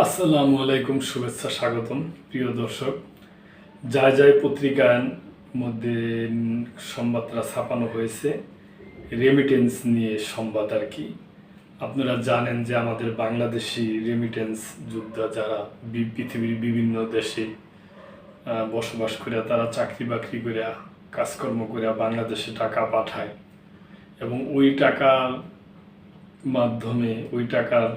আসসালামু আলাইকুম, শুভেচ্ছা, স্বাগতম, প্রিয় দর্শক। যায় যায় পত্রিকার মধ্যে সংবাদটা ছাপানো হয়েছে রেমিটেন্স নিয়ে সংবাদ আর কি। আপনারা জানেন যে আমাদের বাংলাদেশি রেমিটেন্স যোদ্ধা যারা পৃথিবীর বিভিন্ন দেশে বসবাস করে, তারা চাকরি বাকরি করে, কাজকর্ম করে বাংলাদেশে টাকা পাঠায়। এবং ওই টাকার মাধ্যমে, ওই টাকার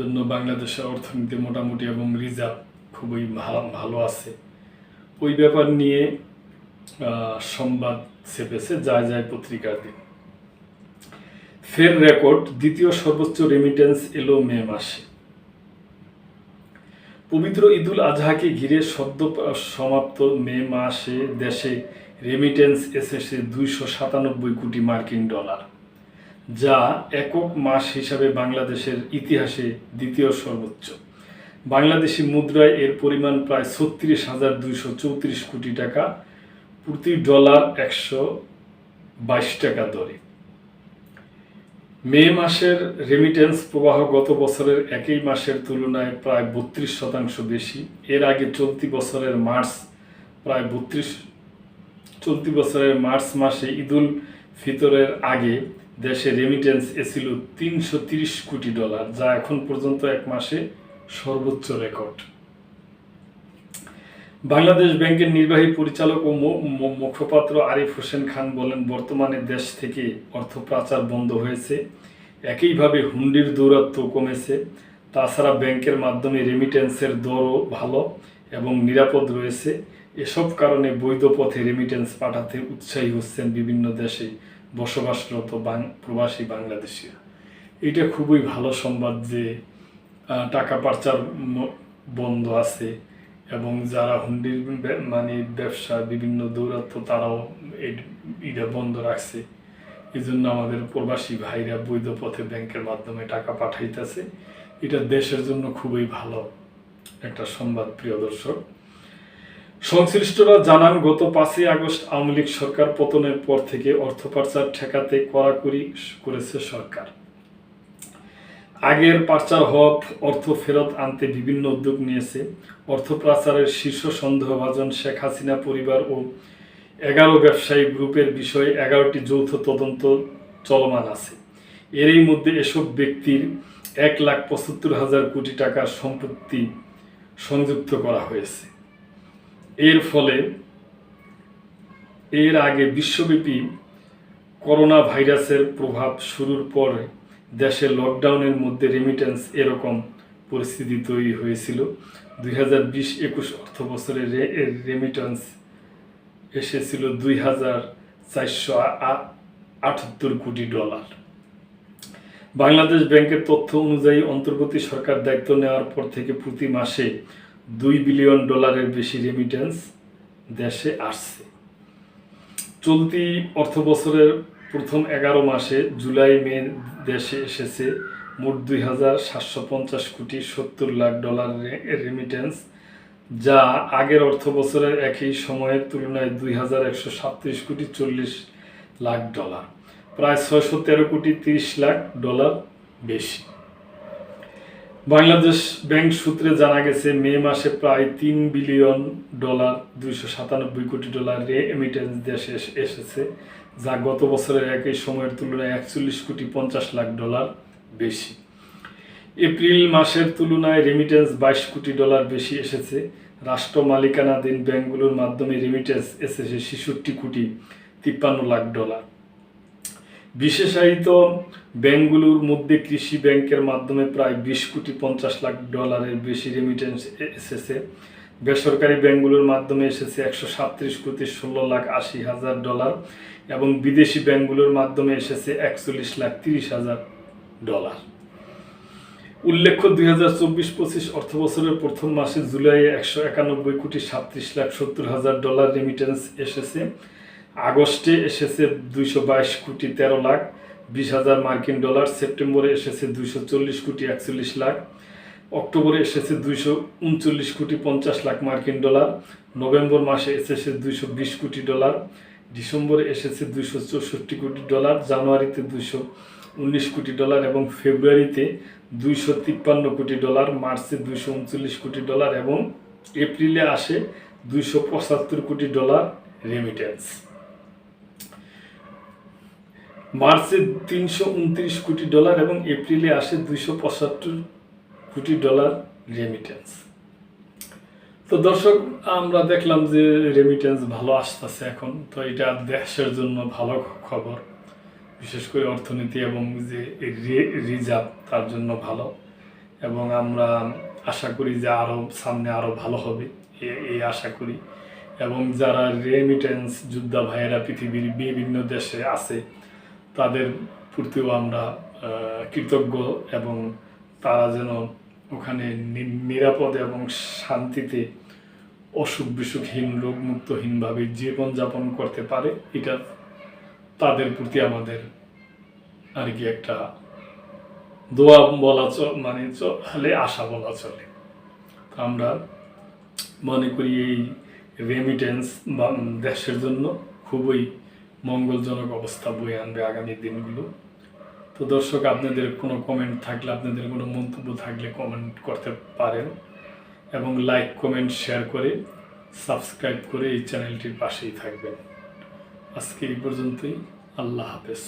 জন্য বাংলাদেশের অর্থনীতি মোটামুটি এবং রিজার্ভ খুবই ভালো আছে। ওই ব্যাপার নিয়ে সংবাদ ছেপেছে যায় যায় পত্রিকার দিন। ফের রেকর্ড, দ্বিতীয় সর্বোচ্চ রেমিটেন্স এলো মে মাসে। পবিত্র ঈদুল আজহাকে ঘিরে সদ্য সমাপ্ত মে মাসে দেশে রেমিটেন্স এসেছে দুইশো সাতানব্বই কোটি মার্কিন ডলার। যা একক মাস হিসাবে বাংলাদেশের ইতিহাসে দ্বিতীয় সর্বোচ্চ। বাংলাদেশি মুদ্রায় এর পরিমাণ প্রায় ছত্রিশ হাজার দুইশো কোটি টাকা, প্রতি ডলার একশো বাইশ টাকা দরে। মে মাসের রেমিটেন্স প্রবাহ গত বছরের একই মাসের তুলনায় প্রায় বত্রিশ শতাংশ বেশি। এর আগে চলতি বছরের মার্চ প্রায় বত্রিশ, চলতি বছরের মার্চ মাসে ঈদুল ফিতরের আগে দেশে রেমিটেন্স এসেছিল তিনশো তিরিশ কোটি ডলার যা এখন পর্যন্ত এক মাসে সর্বোচ্চ রেকর্ড বাংলাদেশ ব্যাংকের নির্বাহী পরিচালক ও মুখপাত্র আরিফ হোসেন খান বলেন, বর্তমানে দেশ থেকে অর্থ পাচার বন্ধ হয়েছে। একইভাবে হুন্ডির দৌরাত্ম কমেছে। তাছাড়া ব্যাংকের মাধ্যমে রেমিটেন্সের দরও ভালো এবং নিরাপদ রয়েছে। এসব কারণে বৈধ পথে রেমিটেন্স পাঠাতে উৎসাহী হচ্ছেন বিভিন্ন দেশে বসবাসরত প্রবাসী বাংলাদেশিরা এটা খুবই ভালো সংবাদ যে টাকা পাচার বন্ধ আছে এবং যারা হুন্ডির মানে ব্যবসা, বিভিন্ন দৌরাত্ম তারাও এটা বন্ধ রাখছে। এই জন্য আমাদের প্রবাসী ভাইরা বৈধ পথে ব্যাংকের মাধ্যমে টাকা পাঠাইতেছে। এটা দেশের জন্য খুবই ভালো একটা সংবাদ, প্রিয় দর্শক। সংশ্লিষ্টরা জানান, গত পাঁচই আগস্ট আওয়ামী লীগ সরকার পতনের পর থেকে অর্থ পাচার ঠেকাতে কড়াকড়ি করেছে সরকার। আগের পাচার হওয়া অর্থ ফেরত আনতে বিভিন্ন উদ্যোগ নিয়েছে। অর্থ পাচারের শীর্ষ সন্দেহভাজন শেখ হাসিনা পরিবার ও এগারো ব্যবসায়ী গ্রুপের বিষয়ে এগারোটি যৌথ তদন্ত চলমান আছে। এরই মধ্যে এসব ব্যক্তির এক লাখ পঁচাত্তর হাজার কোটি টাকার সম্পত্তি সংযুক্ত করা হয়েছে। এর ফলে এর আগে বিশ্বব্যাপী করোনা ভাইরাসের প্রভাব শুরুর পর দেশে লকডাউনের মধ্যে রেমিটেন্স এরকম পরিস্থিতি তৈরি হয়েছিল। দুই হাজার বিশ একুশ অর্থ বছরে রেমিটেন্স এসেছিল দুই হাজার চারশো আটাত্তর কোটি ডলার। বাংলাদেশ ব্যাংকের তথ্য অনুযায়ী অন্তর্বর্তী সরকার দায়িত্ব নেওয়ার পর থেকে প্রতি মাসে দুই বিলিয়ন ডলারের বেশি রেমিটেন্স দেশে আসছে। চলতি অর্থ বছরের প্রথম এগারো মাসে জুলাই মে দেশে এসেছে মোট দুই হাজার সাতশো পঞ্চাশ কোটি সত্তর লাখ ডলার রেমিটেন্স যা আগের অর্থ বছরের একই সময়ের তুলনায় দুই হাজার একশো সাতত্রিশ কোটি চল্লিশ লাখ ডলার। প্রায় ছয়শো তেরো কোটি তিরিশ লাখ ডলার বেশি। বাংলাদেশ ব্যাংক সূত্রে জানা গেছে, মে মাসে প্রায় তিন বিলিয়ন ডলার, দুইশো সাতানব্বই কোটি ডলার রেমিটেন্স দেশে এস- এসেছে, যা গত বছরের একই সময়ের তুলনায় একচল্লিশ কোটি পঞ্চাশ লাখ ডলার বেশি। এপ্রিল মাসের তুলনায় রেমিটেন্স বাইশ কোটি ডলার বেশি এসেছে। রাষ্ট্র মালিকানাধীন ব্যাংকগুলোর মাধ্যমে রেমিটেন্স এসেছে ছেষট্টি কোটি তিপ্পান্ন লাখ ডলার। বিশেষায়িত ব্যাংকগুলোর মধ্যে কৃষি ব্যাংকের মাধ্যমে প্রায় বিশ কোটি পঞ্চাশ লাখ ডলারের বেশি রেমিটেন্স এসেছে। বেসরকারি ব্যাংকগুলোর মাধ্যমে এসেছে একশো সাতত্রিশ কোটি ষোলো লাখ আশি হাজার ডলার এবং বিদেশি ব্যাংকগুলোর মাধ্যমে এসেছে একচল্লিশ লাখ তিরিশ হাজার ডলার। উল্লেখ্য দুই হাজার চব্বিশ পঁচিশ অর্থ বছরের প্রথম মাসে জুলাইয়ে একশো একানব্বই কোটি সাতত্রিশ লাখ সত্তর হাজার ডলার রেমিটেন্স এসেছে। আগস্টে এসেছে দুইশো বাইশ কোটি তেরো লাখ, বিশ হাজার মার্কিন ডলার, সেপ্টেম্বরে এসেছে দুইশো চল্লিশ কোটি একচল্লিশ লাখ, অক্টোবরে এসেছে দুইশো উনচল্লিশ কোটি পঞ্চাশ লাখ মার্কিন ডলার, নভেম্বর মাসে এসেছে দুইশো বিশ কোটি ডলার, ডিসেম্বরে এসেছে দুইশো চৌষট্টি কোটি ডলার, জানুয়ারিতে দুইশো উনিশ কোটি ডলার এবং ফেব্রুয়ারিতে দুইশো তিপ্পান্ন কোটি ডলার, মার্চে দুইশো উনচল্লিশ কোটি ডলার এবং এপ্রিলে আসে দুইশো পঁচাত্তর কোটি ডলার রেমিটেন্স মার্চে তিনশো উনত্রিশ কোটি ডলার এবং এপ্রিলে আসে দুইশো পঁচাত্তর কোটি ডলার রেমিটেন্স তো দর্শক, আমরা দেখলাম যে রেমিটেন্স ভালো আসতেছে এখন। তো এটা দেশের জন্য ভালো খবর। বিশেষ করে অর্থনীতি এবং যে রিজার্ভ তার জন্য ভালো। এবং আমরা আশা করি যে আরও সামনে আরও ভালো হবে। এই আশা করি। এবং যারা রেমিটেন্স যোদ্ধা ভাইয়েরা পৃথিবীর বিভিন্ন দেশে আছে তাদের প্রতিও আমরা কৃতজ্ঞ এবং তারা যেন ওখানে নিরাপদে এবং শান্তিতে অসুখ বিসুখহীন, রোগমুক্তহীনভাবে জীবনযাপন করতে পারে, এটা তাদের প্রতি আমাদের আর কি একটা দোয়া বলা মানে চলে আশা বলা চলে। তো আমরা মনে করি এই রেমিটেন্স বা দেশের জন্য খুবই মঙ্গলজনক অবস্থা বয়ে আনবে আগামী দিনগুলো। তো দর্শক, আপনাদের কোনো কমেন্ট থাকলে, আপনাদের কোনো মন্তব্য থাকলে কমেন্ট করতে পারেন এবং লাইক কমেন্ট শেয়ার করে সাবস্ক্রাইব করে এই চ্যানেলটির পাশেই থাকবেন। আজকে এই পর্যন্তই। আল্লাহ হাফেজ।